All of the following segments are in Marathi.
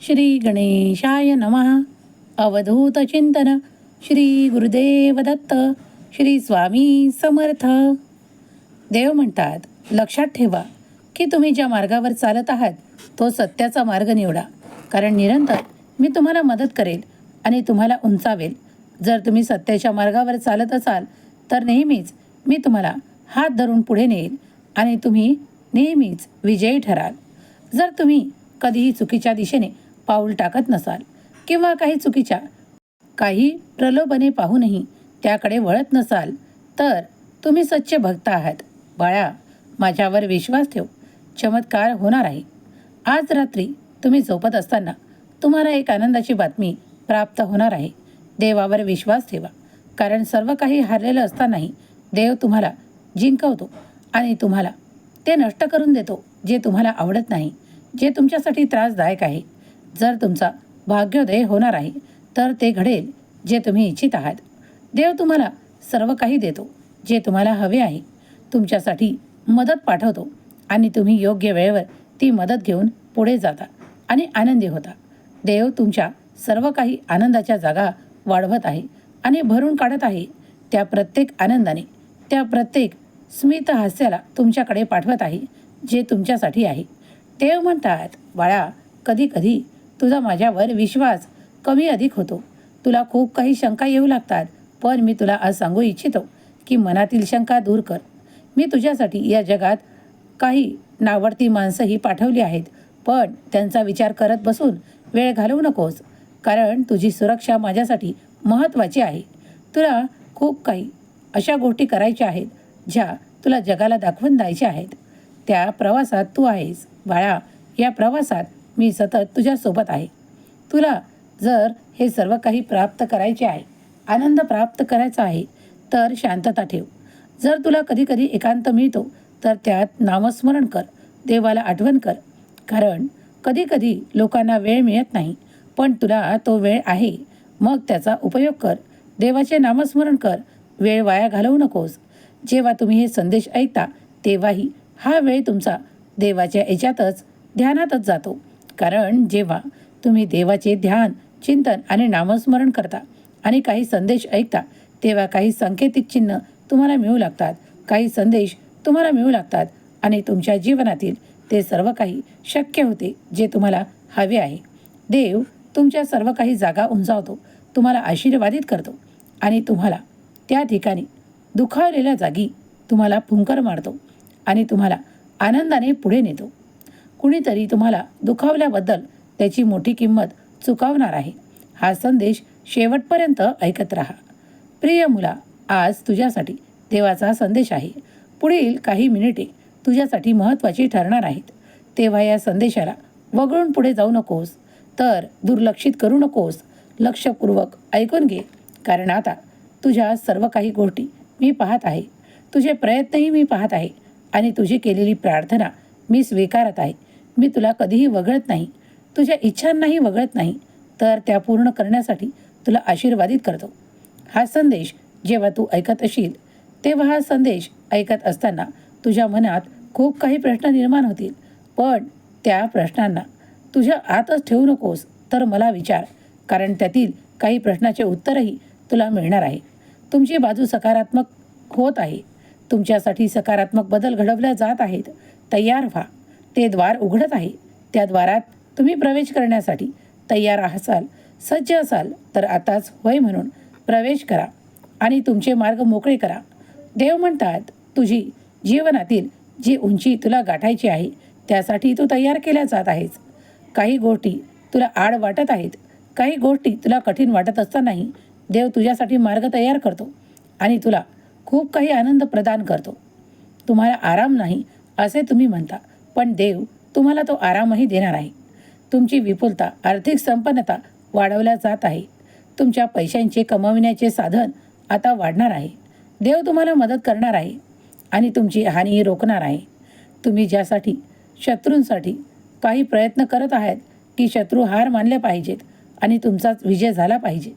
श्री गणेशाय नमः. अवधूत चिंतन. श्री गुरुदेव दत्त. श्री स्वामी समर्थ. देव म्हणतात लक्षात ठेवा की तुम्ही ज्या मार्गावर चालत आहात तो सत्याचा मार्ग निवडा. कारण निरंतर मी तुम्हाला मदत करेल आणि तुम्हाला उंचावेल. जर तुम्ही सत्याच्या मार्गावर चालत असाल तर नेहमीच मी तुम्हाला हात धरून पुढे नेईल आणि तुम्ही नेहमीच विजयी ठराल. जर तुम्ही कधीही चुकीच्या दिशेने पाऊल टाकत नसाल किंवा काही चुकीच्या काही प्रलोभने पाहूनही त्याकडे वळत नसाल तर तुम्ही सच्चे भक्त आहात. बाळा माझ्यावर विश्वास ठेव. चमत्कार होणार आहे. आज रात्री तुम्ही झोपत असताना तुम्हाला एक आनंदाची बातमी प्राप्त होणार आहे. देवावर विश्वास ठेवा. कारण सर्व काही हारलेलं असतानाही देव तुम्हाला जिंकवतो आणि तुम्हाला ते नष्ट करून देतो जे तुम्हाला आवडत नाही जे तुमच्यासाठी त्रासदायक आहे. जर तुमचा भाग्योदय होणार आहे तर ते घडेल जे तुम्ही इच्छित आहात. देव तुम्हाला सर्व काही देतो जे तुम्हाला हवे आहे. तुमच्यासाठी मदत पाठवतो आणि तुम्ही योग्य वेळेवर ती मदत घेऊन पुढे जाता आणि आनंदी होता. देव तुमच्या सर्व काही आनंदाच्या जागा वाढवत आहे आणि भरून काढत आहे. त्या प्रत्येक आनंदाने त्या प्रत्येक स्मित हास्याला तुमच्याकडे पाठवत आहे जे तुमच्यासाठी आहे. देव म्हणतात बाळा कधी कधी तुझा माझ्यावर विश्वास कमी अधिक होतो. तुला खूप काही शंका येऊ लागतात पण मी तुला आज सांगू इच्छितो की मनातील शंका दूर कर. मी तुझ्यासाठी या जगात काही नावडती माणसंही पाठवली आहेत पण त्यांचा विचार करत बसून वेळ घालवू नकोस कारण तुझी सुरक्षा माझ्यासाठी महत्त्वाची आहे. तुला खूप काही अशा गोष्टी करायच्या आहेत ज्या तुला जगाला दाखवून द्यायच्या आहेत. त्या प्रवासात तू आहेस बाळा या प्रवासात मी सतत तुझ्यासोबत आहे. तुला जर हे सर्व काही प्राप्त करायचे आहे आनंद प्राप्त करायचा आहे तर शांतता ठेव. जर तुला कधीकधी एकांत मिळतो तर त्यात नामस्मरण कर देवाला आठवण कर. कारण कधीकधी लोकांना वेळ मिळत नाही पण तुला तो वेळ आहे. मग त्याचा उपयोग कर. देवाचे नामस्मरण कर. वेळ वाया घालवू नकोस. जेव्हा तुम्ही हे संदेश ऐकता तेव्हाही हा वेळ तुमचा देवाच्या याच्यातच ध्यानातच जातो. कारण जेव्हा तुम्ही देवाचे ध्यान चिंतन आणि नामस्मरण करता आणि काही संदेश ऐकता तेव्हा काही सांकेतिक चिन्ह तुम्हाला मिळू लागतात. काही संदेश तुम्हाला मिळू लागतात आणि तुमच्या जीवनातील ते सर्व काही शक्य होते जे तुम्हाला हवे आहे. देव तुमच्या सर्व काही जागा उंचावतो तुम्हाला आशीर्वादित करतो आणि तुम्हाला त्या ठिकाणी दुखावलेल्या जागी तुम्हाला फुंकर मारतो आणि तुम्हाला आनंदाने पुढे नेतो. कुणीतरी तुम्हाला दुखावल्याबद्दल त्याची मोठी किंमत चुकावणार आहे. हा संदेश शेवटपर्यंत ऐकत राहा. प्रिय मुला आज तुझ्यासाठी देवाचा संदेश आहे. पुढील काही मिनिटे तुझ्यासाठी महत्त्वाची ठरणार आहेत. तेव्हा या संदेशाला वगळून पुढे जाऊ नकोस. तर दुर्लक्षित करू नकोस. लक्षपूर्वक ऐकून घे. कारण आता तुझ्या सर्व काही गोष्टी मी पाहत आहे. तुझे प्रयत्नही मी पाहत आहे. आणि तुझी केलेली प्रार्थना मी स्वीकारत आहे. मी तुला कधीही वगळत नाही तुझ्या इच्छांनाही वगळत नाही तर त्या पूर्ण करण्यासाठी तुला आशीर्वादित करतो. हा संदेश जेव्हा तू ऐकत असशील तेव्हा हा संदेश ऐकत असताना तुझ्या मनात खूप काही प्रश्न निर्माण होतील पण त्या प्रश्नांना तुझ्या आतच ठेवू नकोस तर मला विचार कारण त्यातील काही प्रश्नाचे उत्तरही तुला मिळणार आहे. तुमची बाजू सकारात्मक होत आहे. तुमच्यासाठी सकारात्मक बदल घडवल्या जात आहेत. तयार व्हा. ते द्वार उघडत आहे. त्या द्वारात तुम्ही प्रवेश करण्यासाठी तयार असाल सज्ज असाल तर आताच होय म्हणून प्रवेश करा आणि तुमचे मार्ग मोकळे करा. देव म्हणतात तुझी जीवनातील जी उंची तुला गाठायची आहे त्यासाठी तू तयार केल्या जात आहेस. काही गोष्टी तुला आड वाटत आहेत काही गोष्टी तुला कठीण वाटत असतानाही देव तुझ्यासाठी मार्ग तयार करतो आणि तुला खूप काही आनंद प्रदान करतो. तुम्हाला आराम नाही असे तुम्ही म्हणता. पण देव तुम्हाला तो आरामही देणार आहे. तुमची विपुलता आर्थिक संपन्नता वाढवल्या जात आहे. तुमच्या पैशांचे कमविण्याचे साधन आता वाढणार आहे. देव तुम्हाला मदत करणार आहे आणि तुमची हानी रोखणार आहे. तुम्ही ज्यासाठी शत्रूंसाठी काही प्रयत्न करत आहात की शत्रू हार मानले पाहिजेत आणि तुमचाच विजय झाला पाहिजे.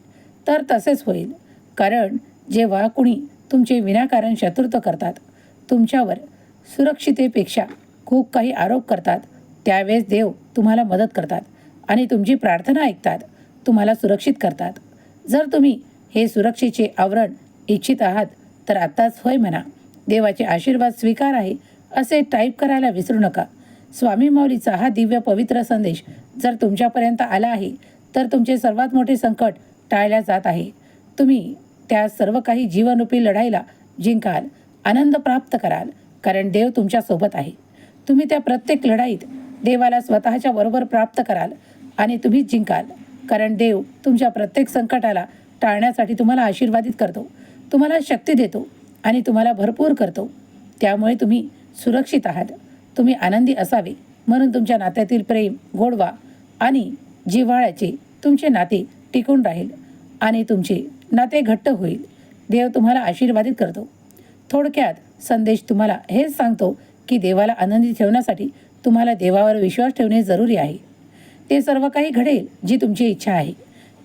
तर तसेच होईल. कारण जेव्हा कुणी तुमचे विनाकारण शत्रुत्व करतात तुमच्यावर सुरक्षितेपेक्षा खूप काही आरोप करतात. त्यावेळेस देव तुम्हाला मदत करतात आणि तुमची प्रार्थना ऐकतात. तुम्हाला सुरक्षित करतात. जर तुम्ही हे सुरक्षेचे आवरण इच्छित आहात तर आत्ताच होय म्हणा. देवाचे आशीर्वाद स्वीकार आहे असे टाईप करायला विसरू नका. स्वामी माऊलीचा हा दिव्य पवित्र संदेश जर तुमच्यापर्यंत आला आहे तर तुमचे सर्वात मोठे संकट टाळल्या जात आहे. तुम्ही त्या सर्व काही जीवनरूपी लढाईला जिंकाल आनंद प्राप्त कराल कारण देव तुमच्यासोबत आहे. तुम्ही त्या प्रत्येक लढाईत देवाला स्वतःच्या बरोबर प्राप्त कराल आणि तुम्ही जिंकाल. कारण देव तुमच्या प्रत्येक संकटाला टाळण्यासाठी तुम्हाला आशीर्वादित करतो. तुम्हाला शक्ती देतो आणि तुम्हाला भरपूर करतो. त्यामुळे तुम्ही सुरक्षित आहात. तुम्ही आनंदी असावे म्हणून तुमच्या नात्यातील प्रेम गोडवा आणि जिव्हाळ्याचे तुमचे नाते टिकून राहील आणि तुमचे नाते घट्ट होईल. देव तुम्हाला आशीर्वादित करतो. थोडक्यात संदेश तुम्हाला हेच सांगतो की देवाला आनंदी ठेवण्यासाठी तुम्हाला देवावर विश्वास ठेवणे जरुरी आहे. ते सर्व काही घडेल जी तुमची इच्छा आहे.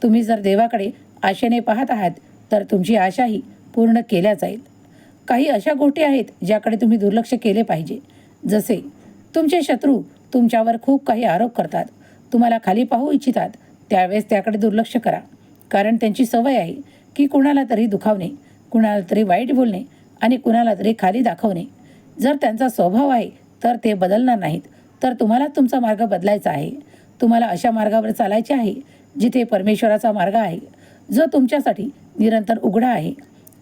तुम्ही जर देवाकडे आशेने पाहत आहात तर तुमची आशाही पूर्ण केल्या जाईल. काही अशा गोष्टी आहेत ज्याकडे तुम्ही दुर्लक्ष केले पाहिजे. जसे तुमचे शत्रू तुमच्यावर खूप काही आरोप करतात. तुम्हाला खाली पाहू इच्छितात त्यावेळेस त्याकडे दुर्लक्ष करा. कारण त्यांची सवय आहे की कुणाला तरी दुखावणे कुणाला तरी वाईट बोलणे आणि कुणाला तरी खाली दाखवणे. जर त्यांचा स्वभाव आहे तर ते बदलणार नाहीत. तर तुम्हाला तुमचा मार्ग बदलायचा आहे. तुम्हाला अशा मार्गावर चालायचे आहे जिथे परमेश्वराचा मार्ग आहे जो तुमच्यासाठी निरंतर उघडा आहे.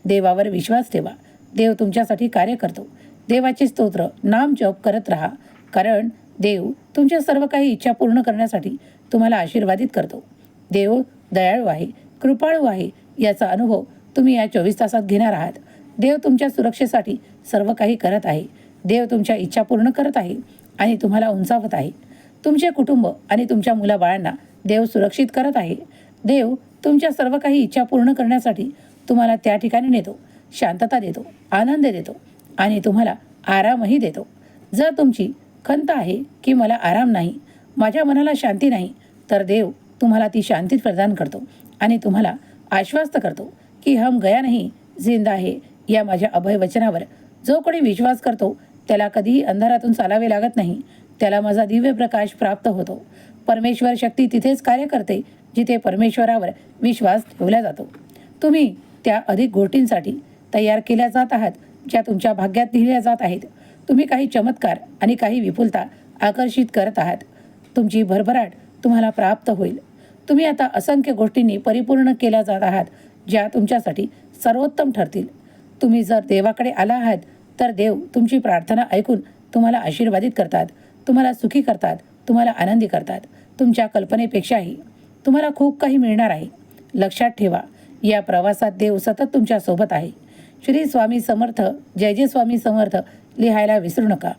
देवावर विश्वास ठेवा. देव तुमच्यासाठी कार्य करतो. देवाचे स्तोत्र नाम जप करत राहा. कारण देव तुमच्या सर्व काही इच्छा पूर्ण करण्यासाठी तुम्हाला आशीर्वादित करतो. देव दयाळू आहे कृपाळू आहे याचा अनुभव तुम्ही या चोवीस तासात घेणार आहात. देव तुमच्या सुरक्षेसाठी सर्व काही करत आहे. देव तुमच्या इच्छा पूर्ण करत आहे आणि तुम्हाला उंचावत आहे. तुमचे कुटुंब आणि तुमच्या मुलाबाळांना देव सुरक्षित करत आहे. देव तुमच्या सर्व काही इच्छा पूर्ण करण्यासाठी तुम्हाला त्या ठिकाणी नेतो. शांतता देतो आनंद देतो आणि तुम्हाला आरामही देतो. जर तुमची खंत आहे की मला आराम नाही माझ्या मनाला शांती नाही तर देव तुम्हाला ती शांती प्रदान करतो आणि तुम्हाला आश्वस्त करतो की हम गया नाही जिंदा आहे या माझ्या अभय वचनावर जो कोणी विश्वास करतो त्याला कधीही अंधारातून चालावे लागत नाही. त्याला माझा दिव्य प्रकाश प्राप्त होतो. परमेश्वर शक्ती तिथेच कार्य करते जिथे परमेश्वरावर विश्वास ठेवला जातो. तुम्ही त्या अधिक गोष्टींसाठी तयार केल्या जात आहात ज्या तुमच्या भाग्यात लिहिल्या जात आहेत. तुम्ही काही चमत्कार आणि काही विपुलता आकर्षित करत आहात. तुमची भरभराट तुम्हाला प्राप्त होईल. तुम्ही आता असंख्य गोष्टींनी परिपूर्ण केल्या जात आहात ज्या तुमच्यासाठी सर्वोत्तम ठरतील. तुम्ही जर देवाकडे आला आहात तर देव तुमची प्रार्थना ऐकून तुम्हाला आशीर्वादित करतात तुम्हाला सुखी करतात तुम्हाला आनंदी करतात. तुमच्या कल्पनेपेक्षाही तुम्हाला खूप काही मिळणार आहे. लक्षात ठेवा या प्रवासात देव सतत तुमच्यासोबत आहे. श्री स्वामी समर्थ जय जय स्वामी समर्थ लिहायला विसरू नका.